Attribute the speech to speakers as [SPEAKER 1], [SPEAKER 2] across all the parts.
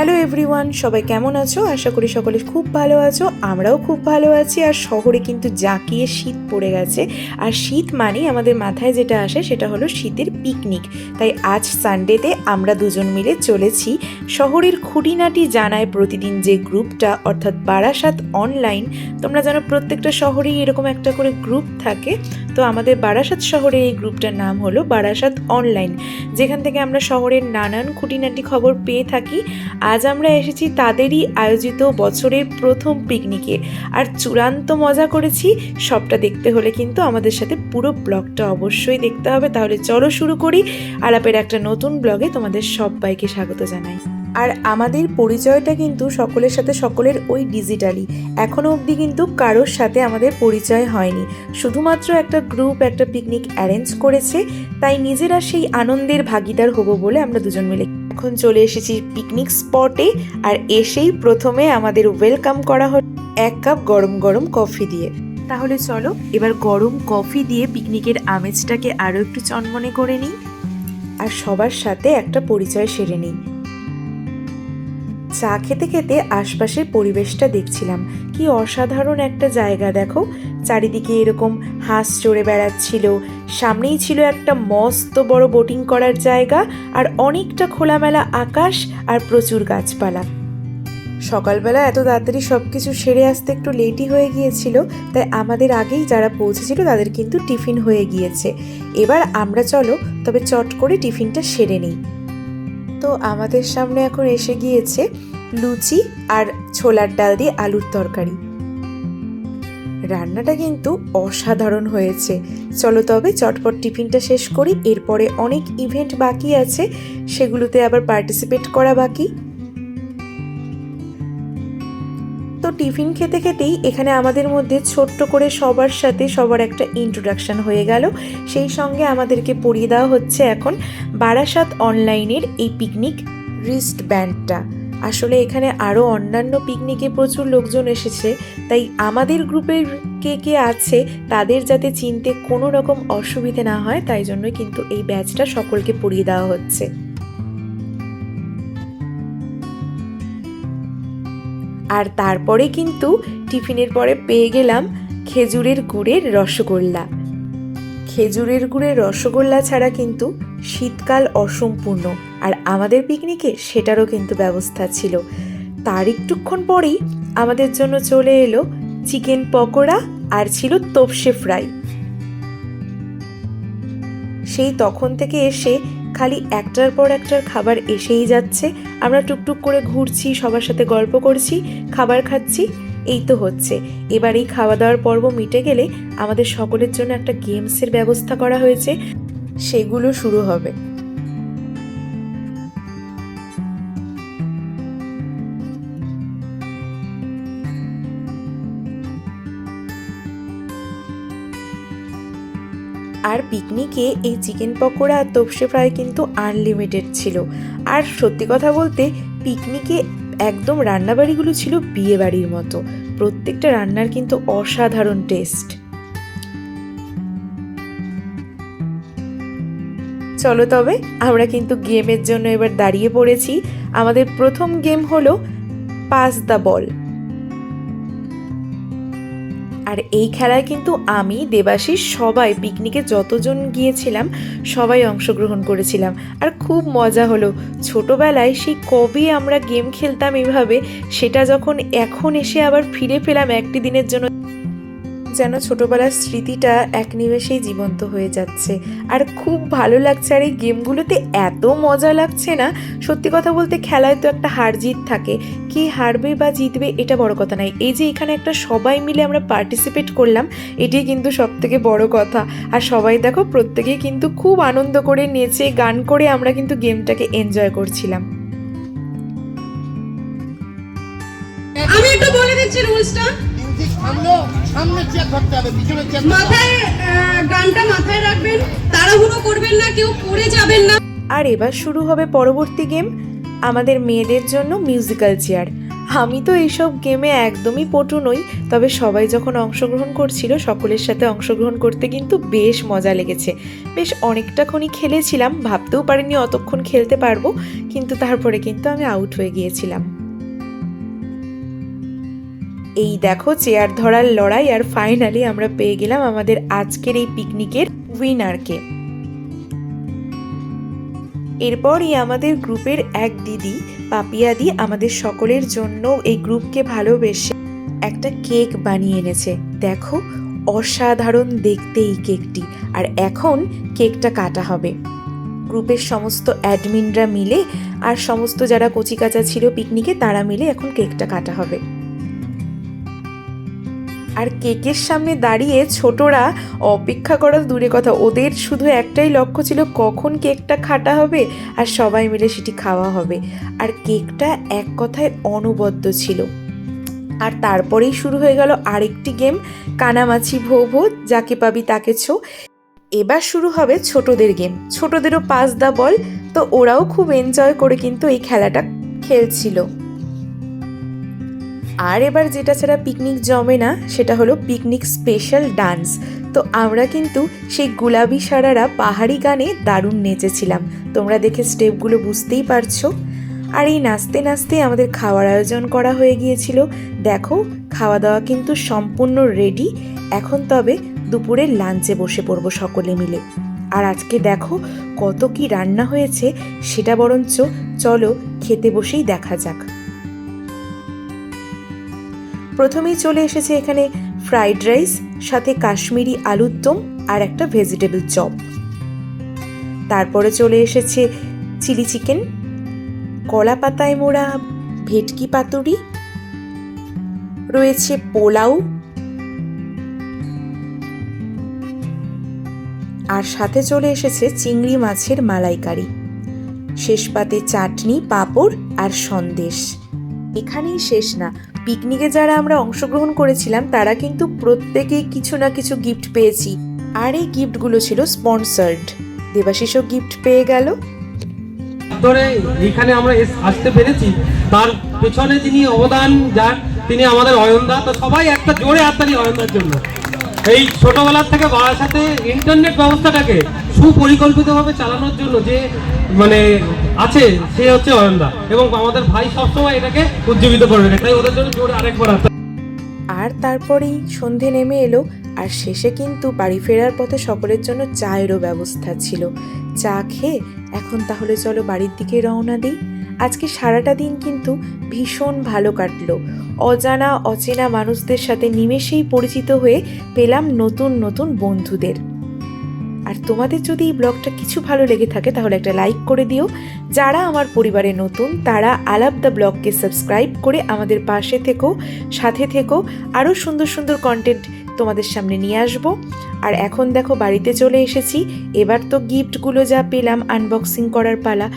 [SPEAKER 1] Hello everyone, সবাই কেমন আছো? আশা করি সকলে খুব ভালো আছো, আমরাও খুব ভালো আছি। আর শহরে কিন্তু জাঁকিয়ে শীত পড়ে গেছে। আর শীত মানেই আমাদের মাথায় যেটা আসে সেটা হলো শীতের পিকনিক তাই আজ সানডেতে আমরা দুজন মিলে চলেছি শহরের খুঁটিনাটি জানায় প্রতিদিন যে গ্রুপটা, অর্থাৎ বারাসাত অনলাইন তোমরা জানো প্রত্যেকটা শহরেই এরকম একটা করে গ্রুপ থাকে। তো আমাদের বারাসাত শহরের এই গ্রুপটার নাম হলো বারাসাত অনলাইন, যেখান থেকে আমরা শহরের নানান খুঁটিনাটি খবর পেয়ে থাকি। আজ আমরা এসেছি তাদেরই আয়োজিত বছরের প্রথম পিকনিকে আর চূড়ান্ত মজা করেছি সবটা দেখতে হলে কিন্তু আমাদের সাথে পুরো ব্লগটা অবশ্যই দেখতে হবে। তাহলে চলো শুরু করি। আলাপের একটা নতুন ব্লগে তোমাদের সবাইকে স্বাগত জানাই। আর আমাদের পরিচয়টা কিন্তু সকলের সাথে সকলের ওই ডিজিটালি এখনও অবধি কিন্তু কারোর সাথে আমাদের পরিচয় হয়নি। শুধুমাত্র একটা গ্রুপ একটা পিকনিক অ্যারেঞ্জ করেছে, তাই নিজেরা সেই আনন্দের ভাগিদার হব বলে আমরা দুজন মিলে এখন চলে এসেছি পিকনিক স্পটে আর এসেই প্রথমে আমাদের ওয়েলকাম করা হলো এক কাপ গরম গরম কফি দিয়ে। তাহলে চলো, এবার গরম কফি দিয়ে পিকনিকের আমেজটাকে আরও একটু চনমনে করে নিই। আর সবার সাথে একটা পরিচয় সেরে নিই। চা খেতে খেতে আশপাশের পরিবেশটা দেখছিলাম। কি অসাধারণ একটা জায়গা, দেখো। চারিদিকে এরকম হাঁস চড়ে বেড়াচ্ছিল, সামনেই ছিল একটা মস্ত বড় বোটিং করার জায়গা আর অনেকটা খোলামেলা আকাশ আর প্রচুর গাছপালা। সকালবেলা এত তাড়াতাড়ি সব কিছু সেরে আসতে একটু লেটই হয়ে গিয়েছিল, তাই আমাদের আগেই যারা পৌঁছেছিল তাদের কিন্তু টিফিন হয়ে গিয়েছে। এবার আমরা চলো, তবে চট করে টিফিনটা সেরে নিই। তো আমাদের সামনে এখন এসে গিয়েছে লুচি আর ছোলার ডাল দিয়ে আলুর তরকারি। রান্নাটা কিন্তু অসাধারণ হয়েছে। চলো তবে চটপট টিফিনটা শেষ করি, এরপরে অনেক ইভেন্ট বাকি আছে, সেগুলোতে আবার পার্টিসিপেট করা বাকি। টিফিন খেতে খেতেই এখানে আমাদের মধ্যে ছোট্ট করে সবার সাথে সবার একটা ইন্ট্রোডাকশন হয়ে গেল। সেই সঙ্গে আমাদেরকে পরিয়ে দেওয়া হচ্ছে এখন বারাসাত অনলাইনের এই পিকনিক রিস্ট ব্যান্ডটা আসলে এখানে আরও অন্যান্য পিকনিকে প্রচুর লোকজন এসেছে, তাই আমাদের গ্রুপের কে কে আছে তাদের যাতে চিনতে কোনো রকম অসুবিধে না হয়, তাই জন্য কিন্তু এই ব্যাচটা সকলকে পরিয়ে দেওয়া হচ্ছে। আর তারপরে কিন্তু টিফিনের পরে পেয়ে গেলাম খেজুরের গুড়ের রসগোল্লা। খেজুরের গুড়ের রসগোল্লা ছাড়া কিন্তু শীতকাল অসম্পূর্ণ আর আমাদের পিকনিকে সেটারও কিন্তু ব্যবস্থা ছিল। তার একটুক্ষণ পরেই আমাদের জন্য চলে এলো চিকেন পকোড়া আর ছিল তোপসে ফ্রাই। সেই তখন থেকে এসে খালি একটার পর একটার খাবার এসেই যাচ্ছে। আমরা টুকটুক করে ঘুরছি, সবার সাথে গল্প করছি, খাবার খাচ্ছি, এই তো হচ্ছে। এবার এই খাওয়া দাওয়ার পর্ব মিটে গেলে আমাদের সকলের জন্য একটা গেমসের ব্যবস্থা করা হয়েছে। সেগুলো শুরু হবে। আর পিকনিকে এই চিকেন পকোড়া আর তোপসে ফ্রাই কিন্তু আনলিমিটেড ছিল। আর সত্যি কথা বলতে, পিকনিকে একদম রান্নাবাড়িগুলো ছিল বিয়ে বাড়ির মতো। প্রত্যেকটা রান্নার কিন্তু অসাধারণ টেস্ট চলো তবে, আমরা কিন্তু গেমের জন্য এবার দাঁড়িয়ে পড়েছি। আমাদের প্রথম গেম হলো পাস দ্য বল। আর এই খেলায় কিন্তু আমি, দেবাশিস, সবাই পিকনিকে যতজন গিয়েছিলাম, সবাই অংশগ্রহণ করেছিলাম। আর খুব মজা হলো। ছোটোবেলায় সেই কবে আমরা গেম খেলতাম এভাবে, সেটা যখন এখন এসে আবার ফিরে পেলাম একটি দিনের জন্য। যেন ছোটোবেলার স্মৃতিটা এক নিমেষেই জীবন্ত হয়ে যাচ্ছে। আর খুব ভালো লাগছে, আর এই গেমগুলোতে এত মজা লাগছে না? সত্যি কথা বলতে খেলায় তো একটা হার জিত থাকে। কে হারবে বা জিতবে এটা বড় কথা নাই এই যে এখানে একটা সবাই মিলে আমরা পার্টিসিপেট করলাম এটি কিন্তু সব থেকে বড় কথা। আর সবাই দেখো, প্রত্যেকেই কিন্তু খুব আনন্দ করে নেচে, গান করে আমরা কিন্তু গেমটাকে এনজয় করছিলাম।
[SPEAKER 2] আমি একটু বলে দিচ্ছি রুলসটা
[SPEAKER 3] সামনে সামনে চেক ধরতে হবে পিছনে চেক
[SPEAKER 2] মাথায় গানটা মাথায় রাখবেন তাড়াহুড়ো করবেন না কেউ পড়ে যাবেন না।
[SPEAKER 1] আর এবার শুরু হবে পরবর্তী গেম আমাদের মেয়েদের জন্য মিউজিক্যাল চেয়ার আমি তো এইসব গেমে একদমই পটু নই তবে সবাই যখন অংশগ্রহণ করছিল সকলের সাথে অংশগ্রহণ করতে কিন্তু বেশ মজা লেগেছে। বেশ অনেকটাক্ষণই খেলেছিলাম ভাবতেও পারিনি অতক্ষণ খেলতে পারব কিন্তু তারপরে কিন্তু আমি আউট হয়ে গিয়েছিলাম। এই দেখো চেয়ার ধরার লড়াই আর ফাইনালি আমরা পেয়ে গেলাম আমাদের আজকের এই পিকনিকের উইনারকে এরপরই আমাদের গ্রুপের এক দিদি পাপিয়াদি আমাদের সকলের জন্য এই গ্রুপকে ভালোবেসে একটা কেক বানিয়ে এনেছে। দেখো, অসাধারণ দেখতে এই কেকটি আর এখন কেকটা কাটা হবে। গ্রুপের সমস্ত অ্যাডমিনরা মিলে আর সমস্ত যারা কচিকাচা ছিল পিকনিকে তারা মিলে এখন কেকটা কাটা হবে। আর কেকের সামনে দাঁড়িয়ে ছোটরা অপেক্ষা করা দূরে কথা। ওদের শুধু একটাই লক্ষ্য ছিল, কখন কেকটা খাটা হবে আর সবাই মিলে সেটি খাওয়া হবে। আর কেকটা এক কথায় অনবদ্য ছিল। আর তারপরেই শুরু হয়ে গেল আরেকটি গেম, কানামাছি ভো ভো যাকে পাবি তাকে ছো। এবার শুরু হবে ছোটদের গেম। ছোটদেরও পাস দা বল, তো ওরাও খুব এনজয় করে কিন্তু এই খেলাটা খেলছিল। আর এবার যেটা ছাড়া পিকনিক জমে না, সেটা হলো পিকনিক স্পেশাল ডান্স তো আমরা কিন্তু সেই গুলাবি সারারা পাহাড়ি গানে দারুণ নেচেছিলাম। তোমরা দেখে স্টেপগুলো বুঝতেই পারছ। আর এই নাচতে নাচতে আমাদের খাওয়ার আয়োজন করা হয়ে গিয়েছিল। দেখো খাওয়া দাওয়া কিন্তু সম্পূর্ণ রেডি এখন তবে দুপুরে লাঞ্চে বসে পড়ব সকলে মিলে। আর আজকে দেখো, কত কি রান্না হয়েছে, সেটা বরঞ্চ চলো খেতে বসেই দেখা যাক। প্রথমেই চলে এসেছে এখানে ফ্রাইড রাইস সাথে কাশ্মীরি আলুর দম আর একটা ভেজিটেবল চপ তারপরে চলে এসেছে চিলি চিকেন কলা পাতায় মোড়া ভেটকি পাতুরি, রয়েছে পোলাও আর সাথে চলে এসেছে চিংড়ি মাছের মালাইকারি। শেষ পাতে চাটনি, পাঁপড় আর সন্দেশ। এখানেই শেষ না। পিকনিকে যারা আমরা অংশগ্রহণ করেছিলাম, তারা কিন্তু প্রত্যেকেই কিছু না কিছু গিফট পেয়েছি। আর এই গিফটগুলো ছিল স্পন্সার্ড দেবাশিসও গিফট পেয়ে গেল।
[SPEAKER 4] ধরে এখানে আমরা আসতে পেরেছি, তার পেছনে যিনি অবদান, যার তিনি আমাদের অয়নদা, তো সবাই একটা জোরে হাততালি অয়নদার জন্য। এই ছোটবেলার থেকে বাবার সাথে ইন্টারনেট ব্যবস্থাটাকে সুপরিকল্পিতভাবে চালানোর জন্য যে মানে আছে, সে হচ্ছে অয়নদা। এবং আমাদের ভাই সবসময় এটাকে উজ্জীবিত তাই ওদের জন্য জোরে আরেকবার
[SPEAKER 1] আর তারপরেই সন্ধে নেমে এলো, আর শেষে কিন্তু বাড়ি ফেরার পথে সকলের জন্য চায়েরও ব্যবস্থা ছিল। চা খেয়ে এখন তাহলে চলো বাড়ির দিকে রওনা দিই। আজকে সারাটা দিন কিন্তু ভীষণ ভালো কাটলো। অজানা, অচেনা মানুষদের সাথে নিমেষেই পরিচিত হয়ে পেলাম নতুন নতুন বন্ধুদের। আর তোমাদের যদি এই ব্লগটা কিছু ভালো লেগে থাকে, তাহলে একটা লাইক করে দিও। যারা আমার পরিবারে নতুন, তারা আলাপ দ্য ব্লগকে সাবস্ক্রাইব করে আমাদের পাশে থেকো, সাথে থেকো। আরও সুন্দর সুন্দর কন্টেন্ট তোমাদের সামনে নিয়ে আসব। আর এখন দেখো, বাড়িতে চলে এসেছি। এবার তো গিফটগুলো যা পেলাম আনবক্সিং করার পালা।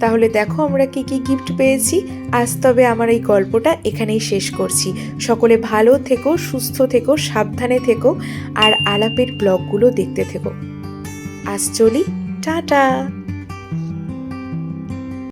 [SPEAKER 1] তাহলে দেখো আমরা কি কি গিফট পেয়েছি। আজ তবে আমার এই গল্পটা এখানেই শেষ করছি। সকলে ভালো থেকো, সুস্থ থেকো, সাবধানে থেকো, আর আলাপের ব্লগগুলো দেখতে থেকো। আজ চলি টাটা